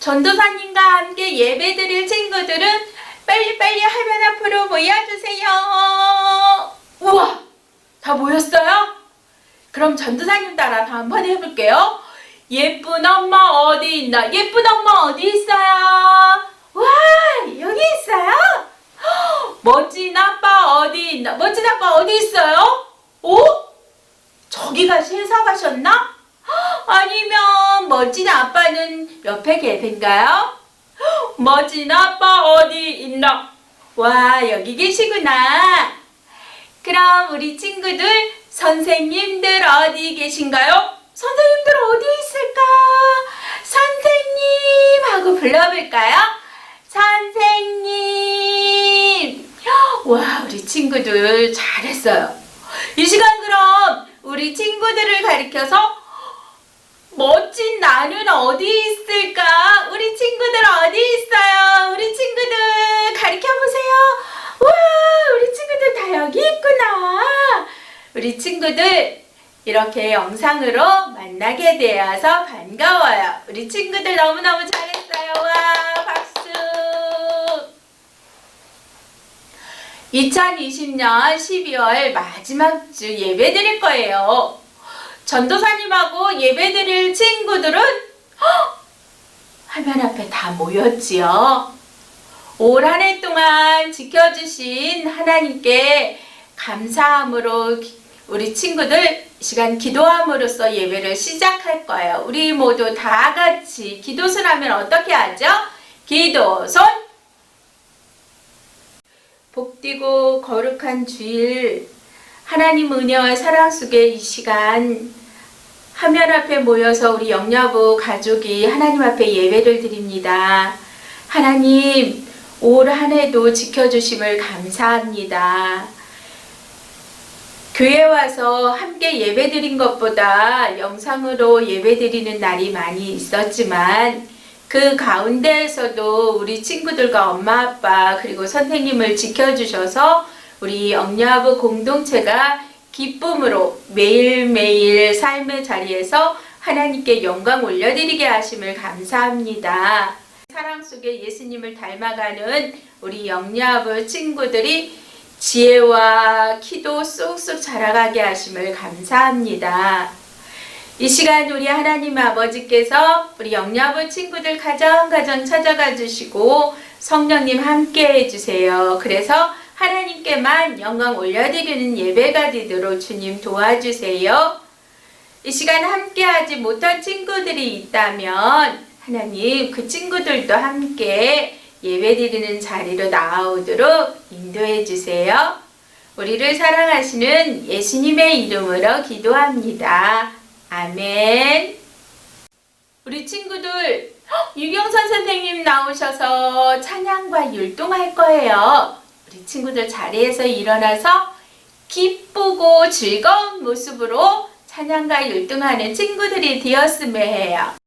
전도사님과 함께 예배 드릴 친구들은 빨리빨리 화면 앞으로 모여주세요. 우와! 다 모였어요? 그럼 전도사님 따라서 한번 해볼게요. 예쁜 엄마 어디 있나? 예쁜 엄마 어디 있어요? 와! 여기 있어요? 헉, 멋진 아빠 어디 있나? 멋진 아빠 어디 있어요? 오? 저기 가시서 가셨나? 헉, 아니면 멋진 아빠는 옆에 계신가요? 헉, 멋진 아빠 어디 있나? 와, 여기 계시구나. 그럼 우리 친구들, 선생님들 어디 계신가요? 선생님들 어디 있을까? 선생님 하고 불러볼까요? 선생님. 와, 우리 친구들 잘했어요. 이 시간 그럼 우리 친구들을 가리켜서 멋진 나는 어디 있을까? 우리 친구들 어디 있어요? 우리 친구들 가리켜 보세요. 와, 우리 친구들 다 여기 있구나. 우리 친구들 이렇게 영상으로 만나게 되어서 반가워요. 우리 친구들 너무너무 잘했어요. 와, 박수. 2020년 12월 마지막 주 예배 드릴 거예요. 전도사님하고 예배 드릴 친구들은 헉! 화면 앞에 다 모였지요. 올 한 해 동안 지켜주신 하나님께 감사함으로 기- 우리 친구들 이 시간 기도함으로써 예배를 시작할 거예요. 우리 모두 다 같이 기도선 하면 어떻게 하죠? 기도손 복되고 거룩한 주일 하나님 은혜와 사랑 속에 이 시간 화면 앞에 모여서 우리 영야부 가족이 하나님 앞에 예배를 드립니다. 하나님 올 한 해도 지켜주심을 감사합니다. 교회 와서 함께 예배 드린 것보다 영상으로 예배 드리는 날이 많이 있었지만 그 가운데에서도 우리 친구들과 엄마 아빠 그리고 선생님을 지켜주셔서 우리 영야부 공동체가 기쁨으로 매일매일 삶의 자리에서 하나님께 영광 올려드리게 하심을 감사합니다. 사랑 속에 예수님을 닮아가는 우리 영야부 친구들이 지혜와 키도 쏙쏙 자라가게 하심을 감사합니다. 이 시간 우리 하나님 아버지께서 우리 영야부 친구들 가정 가정 찾아가 주시고 성령님 함께 해주세요. 그래서 하나님께만 영광 올려드리는 예배가 되도록 주님 도와주세요. 이 시간 함께하지 못한 친구들이 있다면 하나님 그 친구들도 함께 예배드리는 자리로 나오도록 인도해 주세요. 우리를 사랑하시는 예수님의 이름으로 기도합니다. 아멘. 우리 친구들 헉, 유경선 선생님 나오셔서 찬양과 율동할 거예요. 우리 친구들 자리에서 일어나서 기쁘고 즐거운 모습으로 찬양과 율동하는 친구들이 되었으면 해요.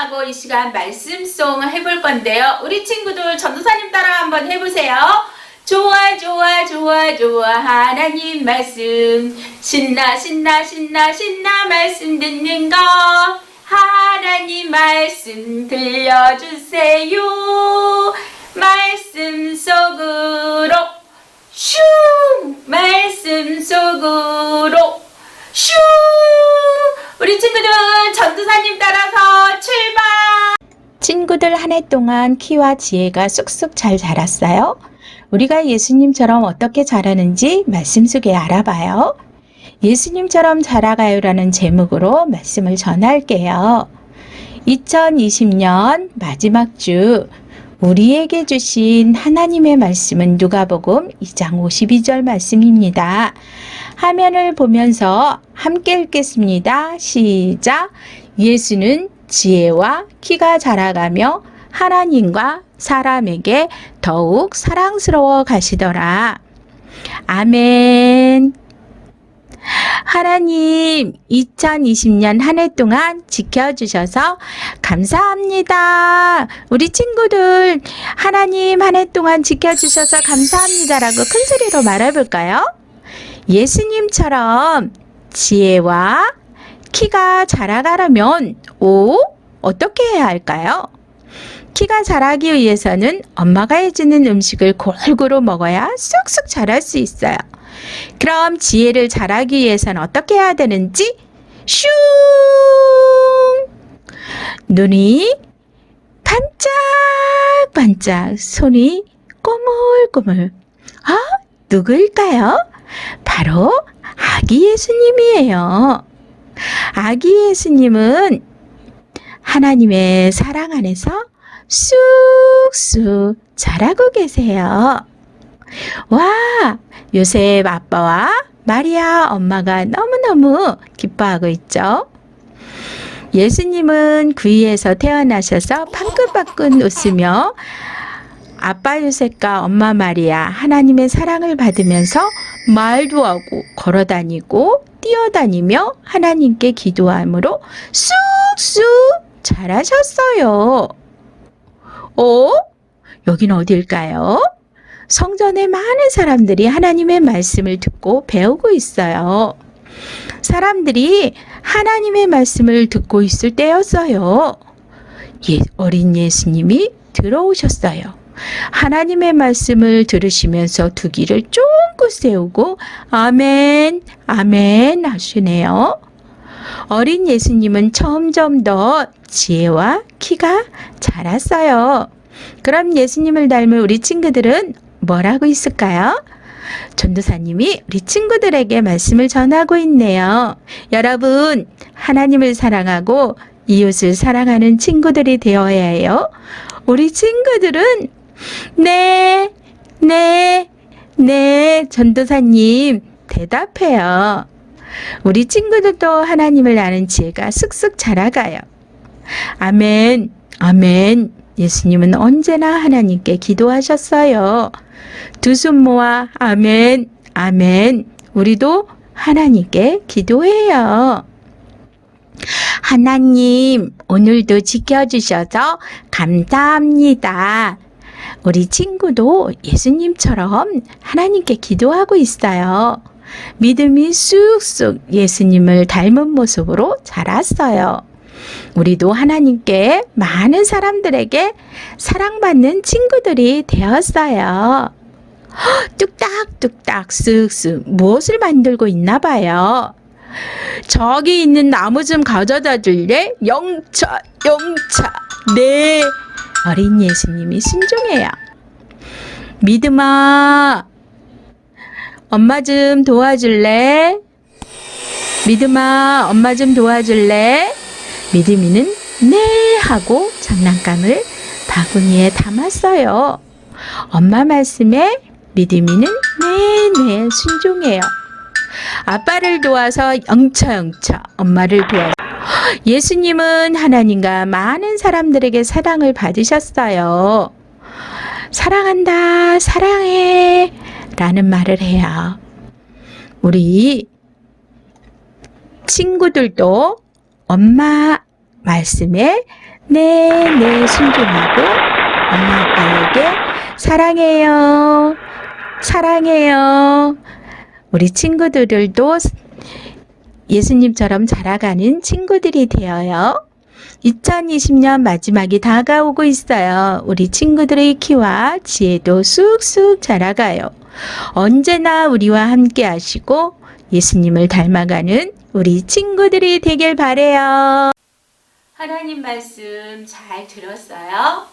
하고 이 시간 말씀송 해볼 건데요. 우리 친구들 전도사님 따라 한번 해보세요. 좋아 좋아 좋아 좋아 하나님 말씀. 신나 신나 신나 신나 말씀 듣는 거. 하나님 말씀 들려주세요. 말씀 속으로 슝! 말씀 속으로 슝! 우리 친구들 전도사님 따라서 친구들 한 해 동안 키와 지혜가 쑥쑥 잘 자랐어요. 우리가 예수님처럼 어떻게 자라는지 말씀 속에 알아봐요. 예수님처럼 자라가요라는 제목으로 말씀을 전할게요. 2020년 마지막 주 우리에게 주신 하나님의 말씀은 누가복음 2장 52절 말씀입니다. 화면을 보면서 함께 읽겠습니다. 시작. 예수는 지혜와 키가 자라가며 하나님과 사람에게 더욱 사랑스러워 가시더라. 아멘. 하나님, 2020년 한 해 동안 지켜주셔서 감사합니다. 우리 친구들, 하나님 한 해 동안 지켜주셔서 감사합니다라고 큰 소리로 말해볼까요? 예수님처럼 지혜와 키가 자라가려면, 오, 어떻게 해야 할까요? 키가 자라기 위해서는 엄마가 해주는 음식을 골고루 먹어야 쑥쑥 자랄 수 있어요. 그럼 지혜를 자라기 위해서는 어떻게 해야 되는지 슝 눈이 반짝반짝 손이 꼬물꼬물 아 누구일까요? 바로 아기 예수님이에요. 아기 예수님은 하나님의 사랑 안에서 쑥쑥 자라고 계세요. 와, 요셉 아빠와 마리아 엄마가 너무너무 기뻐하고 있죠. 예수님은 구이에서 태어나셔서 방긋방긋 웃으며 아빠 요셉과 엄마 마리아 하나님의 사랑을 받으면서 말도 하고 걸어 다니고 뛰어다니며 하나님께 기도함으로 쑥쑥 자라셨어요. 어? 여긴 어딜까요? 성전에 많은 사람들이 하나님의 말씀을 듣고 배우고 있어요. 사람들이 하나님의 말씀을 듣고 있을 때였어요. 예, 어린 예수님이 들어오셨어요. 하나님의 말씀을 들으시면서 두 귀를 쫑긋 세우고 아멘, 아멘 하시네요. 어린 예수님은 점점 더 지혜와 키가 자랐어요. 그럼 예수님을 닮은 우리 친구들은 뭘 하고 있을까요? 전도사님이 우리 친구들에게 말씀을 전하고 있네요. 여러분, 하나님을 사랑하고 이웃을 사랑하는 친구들이 되어야 해요. 우리 친구들은 네, 네, 네, 전도사님 대답해요. 우리 친구들도 하나님을 아는 지혜가 쑥쑥 자라가요. 아멘, 아멘. 예수님은 언제나 하나님께 기도하셨어요. 두 손 모아 아멘, 아멘. 우리도 하나님께 기도해요. 하나님, 오늘도 지켜주셔서 감사합니다. 우리 친구도 예수님처럼 하나님께 기도하고 있어요. 믿음이 쑥쑥 예수님을 닮은 모습으로 자랐어요. 우리도 하나님께 많은 사람들에게 사랑받는 친구들이 되었어요. 헉, 뚝딱뚝딱 쓱쓱 무엇을 만들고 있나 봐요. 저기 있는 나무 좀 가져다 줄래? 영차, 영차. 네. 어린 예수님이 순종해요. 믿음아, 엄마 좀 도와줄래? 믿음아, 엄마 좀 도와줄래? 믿음이는 네 하고 장난감을 바구니에 담았어요. 엄마 말씀에 믿음이는 네네 순종해요. 아빠를 도와서 영차영차 엄마를 도와서 예수님은 하나님과 많은 사람들에게 사랑을 받으셨어요. 사랑한다, 사랑해 라는 말을 해요. 우리 친구들도 엄마 말씀에 네네 순종하고 엄마 아빠에게 사랑해요. 사랑해요. 우리 친구들도 예수님처럼 자라가는 친구들이 되어요. 2020년 마지막이 다가오고 있어요. 우리 친구들의 키와 지혜도 쑥쑥 자라가요. 언제나 우리와 함께 하시고 예수님을 닮아가는 우리 친구들이 되길 바래요. 하나님 말씀 잘 들었어요?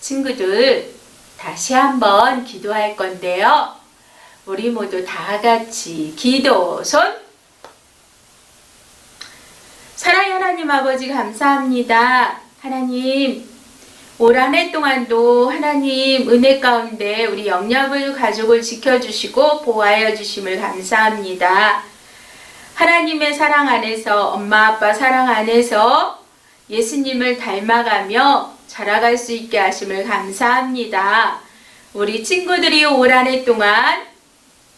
친구들, 다시 한번 기도할 건데요. 우리 모두 다 같이 기도 손. 사랑의 하나님 아버지 감사합니다. 하나님, 올 한 해 동안도 하나님 은혜 가운데 우리 영양을 가족을 지켜주시고 보호하여 주심을 감사합니다. 하나님의 사랑 안에서 엄마 아빠 사랑 안에서 예수님을 닮아가며 자라갈 수 있게 하심을 감사합니다. 우리 친구들이 올 한 해 동안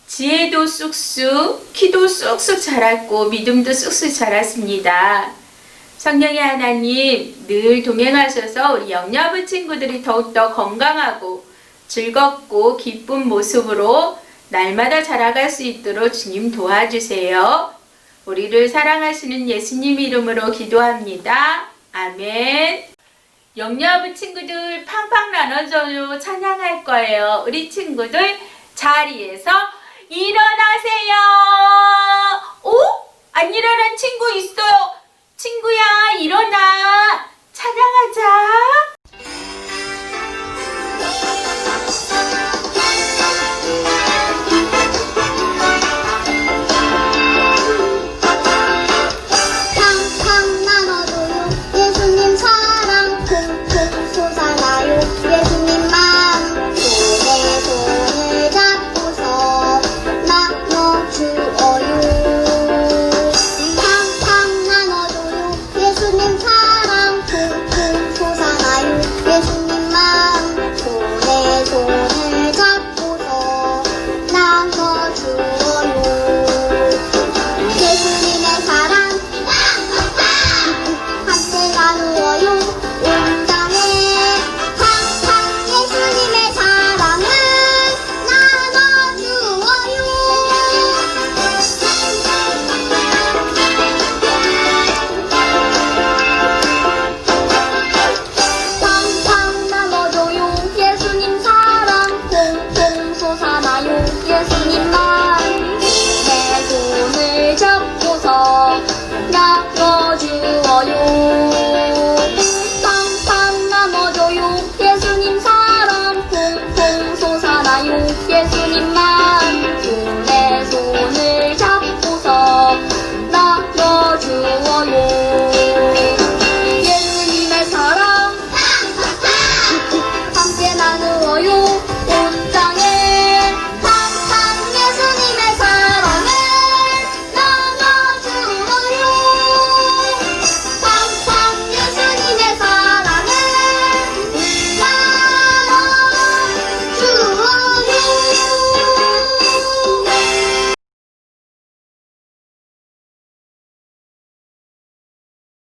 지혜도 쑥쑥, 키도 쑥쑥 자랐고 믿음도 쑥쑥 자랐습니다. 성령의 하나님 늘 동행하셔서 우리 영야부 친구들이 더욱더 건강하고 즐겁고 기쁜 모습으로 날마다 자라갈 수 있도록 주님 도와주세요. 우리를 사랑하시는 예수님 이름으로 기도합니다. 아멘. 영야부 친구들 팡팡 나눠줘요 찬양할 거예요. 우리 친구들 자리에서 일어나세요. 오? 안 일어난 친구 있어요. 친구야, 일어나. 찬양하자.